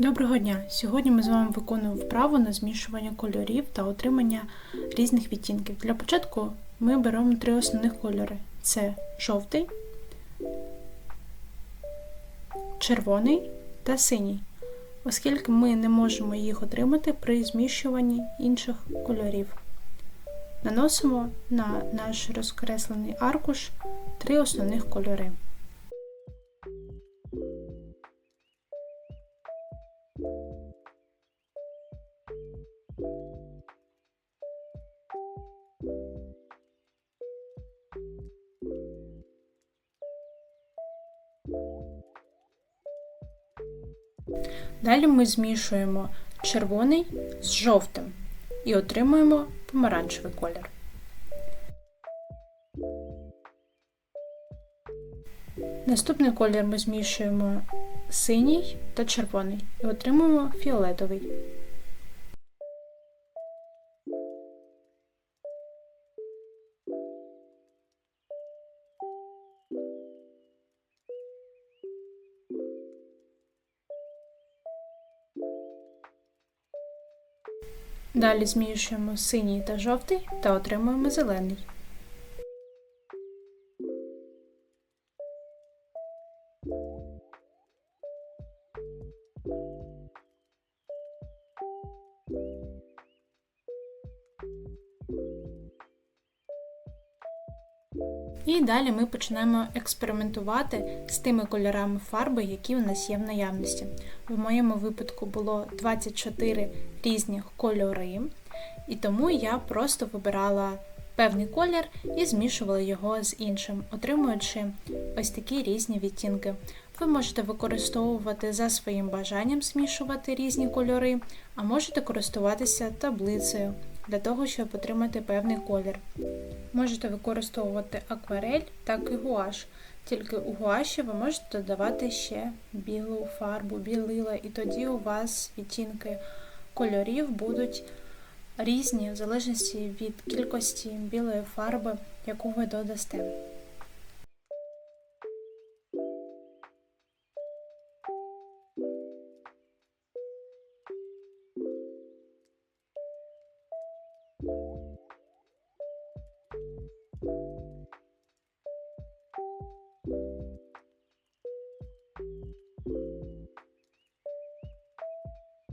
Доброго дня! Сьогодні ми з вами виконуємо вправу на змішування кольорів та отримання різних відтінків. Для початку ми беремо три основних кольори: це жовтий, червоний та синій, оскільки ми не можемо їх отримати при змішуванні інших кольорів. Наносимо на наш розкреслений аркуш три основних кольори. Далі ми змішуємо червоний з жовтим і отримуємо помаранчевий колір. Наступний колір ми змішуємо синій та червоний і отримуємо фіолетовий. Далі змішуємо синій та жовтий та отримуємо зелений. І далі ми почнемо експериментувати з тими кольорами фарби, які у нас є в наявності. В моєму випадку було 24 різні кольори, і тому я просто вибирала певний колір і змішувала його з іншим, отримуючи ось такі різні відтінки. Ви можете використовувати за своїм бажанням змішувати різні кольори, а можете користуватися таблицею для того, щоб отримати певний колір. Можете використовувати акварель, так і гуаш. Тільки у гуаші ви можете додавати ще білу фарбу, білила, і тоді у вас відтінки кольорів будуть різні, в залежності від кількості білої фарби, яку ви додасте.